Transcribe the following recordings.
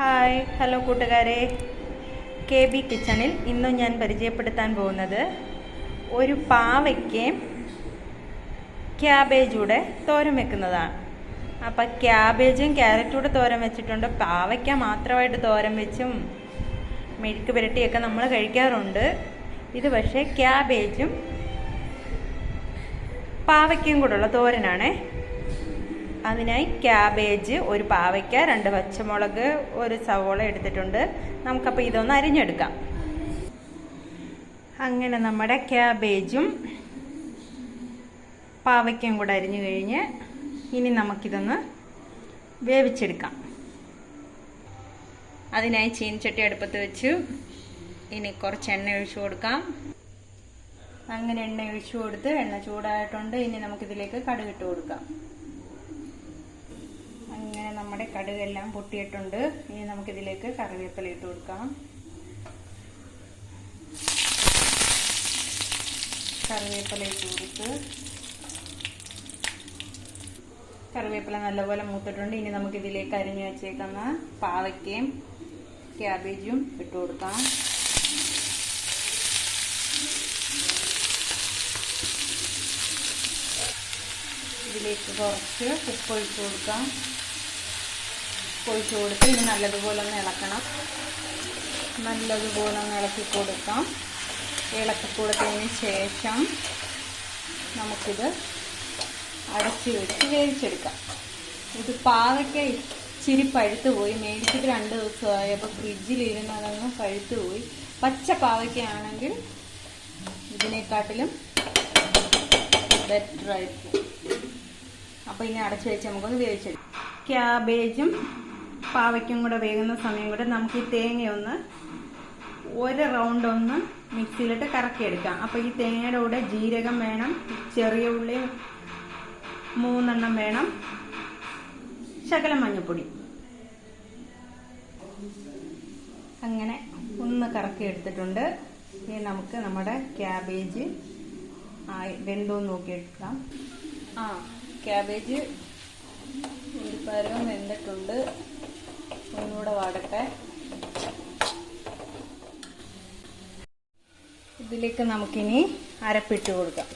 Hi hello കൂട്ടുകാരെ. K B കിച്ചണിൽ ഇന്നും ഞാൻ പരിചയപ്പെടുത്താൻ പോകുന്നത് ഒരു പാവയ്ക്കയും ക്യാബേജൂടെ തോരൻ വെക്കുന്നതാണ്. അപ്പം ക്യാബേജും ക്യാരറ്റൂടെ തോരൻ വെച്ചിട്ടുണ്ട്. പാവയ്ക്ക മാത്രമായിട്ട് തോരൻ വെച്ചും മെഴുക്ക് പുരട്ടിയൊക്കെ നമ്മൾ കഴിക്കാറുണ്ട്. ഇത് പക്ഷേ ക്യാബേജും പാവയ്ക്കയും കൂടെയുള്ള തോരനാണേ. അതിനായി ക്യാബേജ് ഒരു പാവയ്ക്ക രണ്ട് പച്ചമുളക് ഒരു സവോള എടുത്തിട്ടുണ്ട്. നമുക്കപ്പോൾ ഇതൊന്ന് അരിഞ്ഞെടുക്കാം. അങ്ങനെ നമ്മുടെ ക്യാബേജും പാവയ്ക്കയും കൂടെ അരിഞ്ഞു കഴിഞ്ഞ് ഇനി നമുക്കിതൊന്ന് വേവിച്ചെടുക്കാം. അതിനായി ചീനച്ചട്ടി അടുപ്പത്ത് വെച്ചു. ഇനി കുറച്ച് എണ്ണ ഒഴിച്ചു കൊടുക്കാം. അങ്ങനെ എണ്ണ ഒഴിച്ചു കൊടുത്ത് എണ്ണ ചൂടായിട്ടുണ്ട്. ഇനി നമുക്കിതിലേക്ക് കടുകിട്ട് കൊടുക്കാം അങ്ങനെ നമ്മുടെ കടുകെല്ലാം പൊട്ടിയിട്ടുണ്ട്. ഇനി നമുക്കിതിലേക്ക് കറിവേപ്പില ഇട്ട് കൊടുക്കാം. കറിവേപ്പില ഇട്ട് കൊടുത്ത് കറിവേപ്പില നല്ലപോലെ മൂത്തിട്ടുണ്ട്. ഇനി നമുക്കിതിലേക്ക് അരിഞ്ഞു വെച്ചേക്കുന്ന പാവയ്ക്കയും ക്യാബേജും ഇട്ട് കൊടുക്കാം. ഇതിലേക്ക് കുറച്ച് ഉപ്പ് ഇട്ട് കൊടുക്കാം. ഒഴിച്ച് കൊടുത്ത് ഇനി നല്ലതുപോലെ ഒന്ന് ഇളക്കണം. നല്ലതുപോലെ ഒന്ന് ഇളക്കി കൊടുക്കാം. ഇളക്കി കൊടുത്തതിന് ശേഷം നമുക്കിത് അടച്ച് വെച്ച് വേവിച്ചെടുക്കാം. ഇത് പാവയ്ക്ക ഇച്ചിരി പഴുത്ത് പോയി മേടിച്ചിട്ട് രണ്ട് ദിവസമായപ്പോൾ ഫ്രിഡ്ജിലിരുന്ന് അതങ്ങ് പഴുത്ത് പോയി പച്ച പാവയ്ക്കയാണെങ്കിൽ ഇതിനെക്കാട്ടിലും ബെറ്റർ ആയിരിക്കും. അപ്പോൾ ഇനി അടച്ചു വെച്ച് നമുക്കൊന്ന് വേവിച്ചെടുക്കാം. ക്യാബേജും പാവയ്ക്കും കൂടെ വേകുന്ന സമയം കൂടെ നമുക്ക് ഈ തേങ്ങയൊന്ന് ഒരു റൗണ്ട് ഒന്ന് മിക്സിയിലിട്ട് കറക്കിയെടുക്കാം. അപ്പോൾ ഈ തേങ്ങയുടെ കൂടെ ജീരകം വേണം ചെറിയ ഉള്ളി മൂന്നെണ്ണം വേണം ശകലം മഞ്ഞൾപ്പൊടി അങ്ങനെ ഒന്ന് കറക്കി എടുത്തിട്ടുണ്ട് ഇനി നമുക്ക് നമ്മുടെ ക്യാബേജ് വെന്തോന്ന് നോക്കിയെടുക്കാം. ആ ക്യാബേജ് ഒരു പരവും വെന്തിട്ടുണ്ട്. ഒന്നുകൂടെ വാടട്ടെ. ഇതിലേക്ക് നമുക്കിനി അരപ്പിട്ട് കൊടുക്കാം.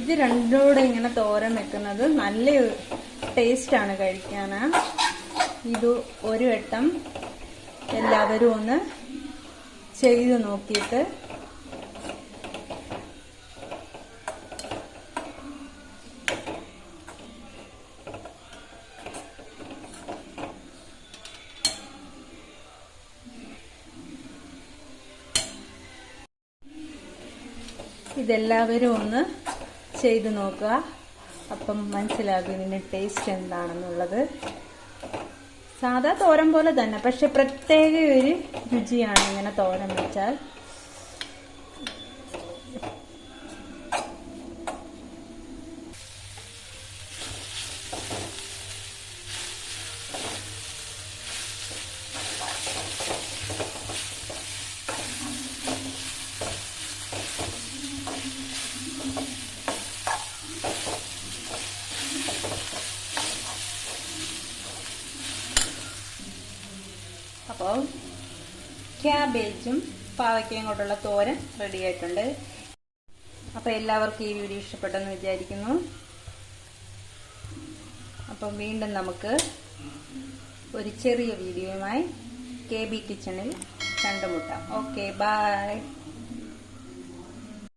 ഇത് രണ്ടോടെ ഇങ്ങനെ തോരൻ വെക്കുന്നത് നല്ല ടേസ്റ്റാണ് കഴിക്കാൻ ഇത് ഒരു വട്ടം എല്ലാവരും ഒന്ന് ചെയ്ത് നോക്കിയിട്ട് ഇതെല്ലാവരും ഒന്ന് ചെയ്ത് നോക്കുക. അപ്പം മനസ്സിലാകും ഇതിന്റെ ടേസ്റ്റ് എന്താണെന്നുള്ളത്. സാധാ തോരൻ പോലെ തന്നെ പക്ഷെ പ്രത്യേക ഒരു രുചിയാണ് ഇങ്ങനെ തോരൻ വെച്ചാൽ. അപ്പോൾ ക്യാബേജും പാവയ്ക്കയും കൊണ്ടുള്ള തോരൻ റെഡി ആയിട്ടുണ്ട്. അപ്പോൾ എല്ലാവർക്കും ഈ വീഡിയോ ഇഷ്ടപ്പെട്ടെന്ന് വിചാരിക്കുന്നു. അപ്പം വീണ്ടും നമുക്ക് ഒരു ചെറിയ വീഡിയോയുമായി കെ ബി കിച്ചണിൽ കണ്ടുമുട്ടാം. Okay bye